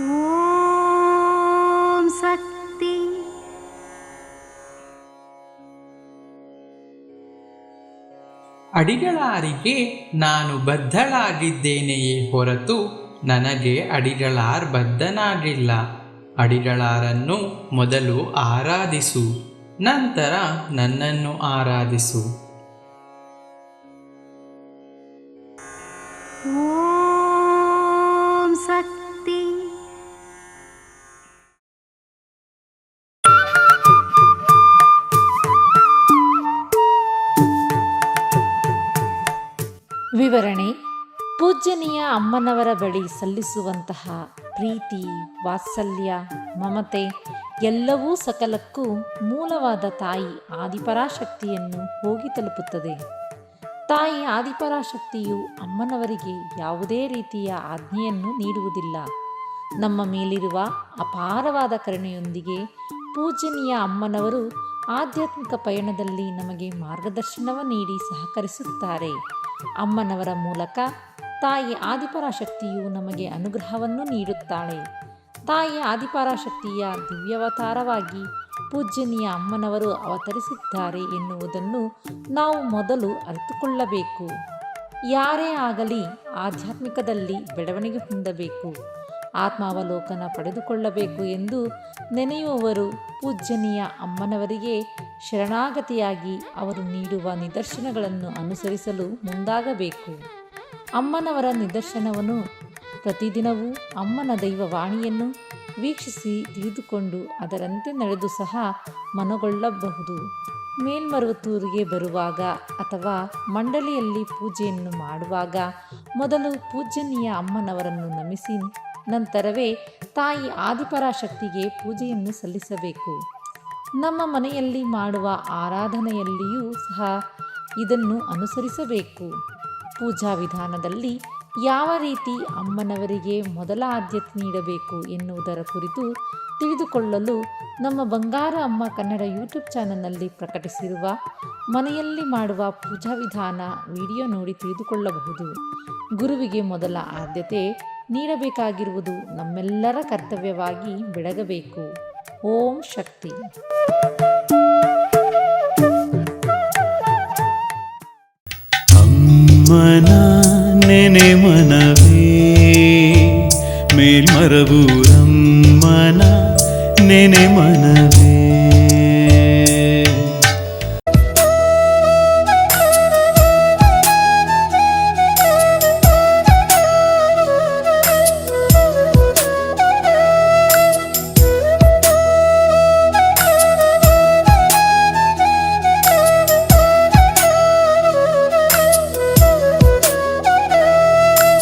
ಓಂ ಅಡಿಗಳಾರಿಗೆ ನಾನು ಬದ್ಧಳಾಗಿದ್ದೇನೆಯೇ ಹೊರತು ನನಗೆ ಅಡಿಗಳಾರ್ ಬದ್ಧನಾಗಿಲ್ಲ. ಅಡಿಗಳಾರನ್ನು ಮೊದಲು ಆರಾಧಿಸು ನಂತರ ನನ್ನನ್ನು ಆರಾಧಿಸು. ವಿವರಣೆ. ಪೂಜ್ಯನೀಯ ಅಮ್ಮನವರ ಬಳಿ ಸಲ್ಲಿಸುವಂತಹ ಪ್ರೀತಿ, ವಾತ್ಸಲ್ಯ, ಮಮತೆ ಎಲ್ಲವೂ ಸಕಲಕ್ಕೂ ಮೂಲವಾದ ತಾಯಿ ಆದಿಪರಾಶಕ್ತಿಯನ್ನು ಹೋಗಿ ತಲುಪುತ್ತದೆ. ತಾಯಿ ಆದಿಪರಾಶಕ್ತಿಯು ಅಮ್ಮನವರಿಗೆ ಯಾವುದೇ ರೀತಿಯ ಆಜ್ಞೆಯನ್ನು ನೀಡುವುದಿಲ್ಲ. ನಮ್ಮ ಮೇಲಿರುವ ಅಪಾರವಾದ ಕರುಣೆಯೊಂದಿಗೆ ಪೂಜನೀಯ ಅಮ್ಮನವರು ಆಧ್ಯಾತ್ಮಿಕ ಪಯಣದಲ್ಲಿ ನಮಗೆ ಮಾರ್ಗದರ್ಶನವ ನೀಡಿ ಸಹಕರಿಸುತ್ತಾರೆ. ಅಮ್ಮನವರ ಮೂಲಕ ತಾಯಿ ಆದಿಪರಾಶಕ್ತಿಯು ನಮಗೆ ಅನುಗ್ರಹವನ್ನು ನೀಡುತ್ತಾಳೆ. ತಾಯಿ ಆದಿಪರಾಶಕ್ತಿಯ ದಿವ್ಯವತಾರವಾಗಿ ಪೂಜ್ಯನೀಯ ಅಮ್ಮನವರು ಅವತರಿಸಿದ್ದಾರೆ ಎನ್ನುವುದನ್ನು ನಾವು ಮೊದಲು ಅರಿತುಕೊಳ್ಳಬೇಕು. ಯಾರೇ ಆಗಲಿ ಆಧ್ಯಾತ್ಮಿಕದಲ್ಲಿ ಬೆಳವಣಿಗೆ ಹೊಂದಬೇಕು. ಆತ್ಮಾವಲೋಕನ ಪಡೆದುಕೊಳ್ಳಬೇಕು ಎಂದು ನೆನೆಯುವವರು ಪೂಜ್ಯನೀಯ ಅಮ್ಮನವರಿಗೆ ಶರಣಾಗತಿಯಾಗಿ ಅವರು ನೀಡುವ ನಿದರ್ಶನಗಳನ್ನು ಅನುಸರಿಸಲು ಮುಂದಾಗಬೇಕು. ಅಮ್ಮನವರ ನಿದರ್ಶನವನ್ನು ಪ್ರತಿದಿನವೂ ಅಮ್ಮನ ದೈವವಾಣಿಯನ್ನು ವೀಕ್ಷಿಸಿ ತಿಳಿದುಕೊಂಡು ಅದರಂತೆ ನಡೆದು ಸಹ ಮನಗೊಳ್ಳಬಹುದು. ಮೇಲ್ಮರುವತ್ತೂರಿಗೆ ಬರುವಾಗ ಅಥವಾ ಮಂಡಳಿಯಲ್ಲಿ ಪೂಜೆಯನ್ನು ಮಾಡುವಾಗ ಮೊದಲು ಪೂಜನೀಯ ಅಮ್ಮನವರನ್ನು ನಮಿಸಿ ನಂತರವೇ ತಾಯಿ ಆದಿಪರಾಶಕ್ತಿಗೆ ಪೂಜೆಯನ್ನು ಸಲ್ಲಿಸಬೇಕು. ನಮ್ಮ ಮನೆಯಲ್ಲಿ ಮಾಡುವ ಆರಾಧನೆಯಲ್ಲಿಯೂ ಸಹ ಇದನ್ನು ಅನುಸರಿಸಬೇಕು. ಪೂಜಾ ವಿಧಾನದಲ್ಲಿ ಯಾವ ರೀತಿ ಅಮ್ಮನವರಿಗೆ ಮೊದಲ ಆದ್ಯತೆ ನೀಡಬೇಕು ಎನ್ನುವುದರ ಕುರಿತು ತಿಳಿದುಕೊಳ್ಳಲು ನಮ್ಮ ಬಂಗಾರ ಅಮ್ಮ ಕನ್ನಡ ಯೂಟ್ಯೂಬ್ ಚಾನಲ್ನಲ್ಲಿ ಪ್ರಕಟಿಸಿರುವ ಮನೆಯಲ್ಲಿ ಮಾಡುವ ಪೂಜಾ ವಿಧಾನ ವಿಡಿಯೋ ನೋಡಿ ತಿಳಿದುಕೊಳ್ಳಬಹುದು. ಗುರುವಿಗೆ ಮೊದಲ ಆದ್ಯತೆ ನೀಡಬೇಕಾಗಿರುವುದು ನಮ್ಮೆಲ್ಲರ ಕರ್ತವ್ಯವಾಗಿ ಬೆಳಗಬೇಕು. ಓಂ ಶಕ್ತಿ. ಅಮ್ಮನ ನೆನೆ ಮನವೇ ಮೇಲ್ಮರಬೂರಮ್ಮನ ನೆನೆ ಮನವೇ.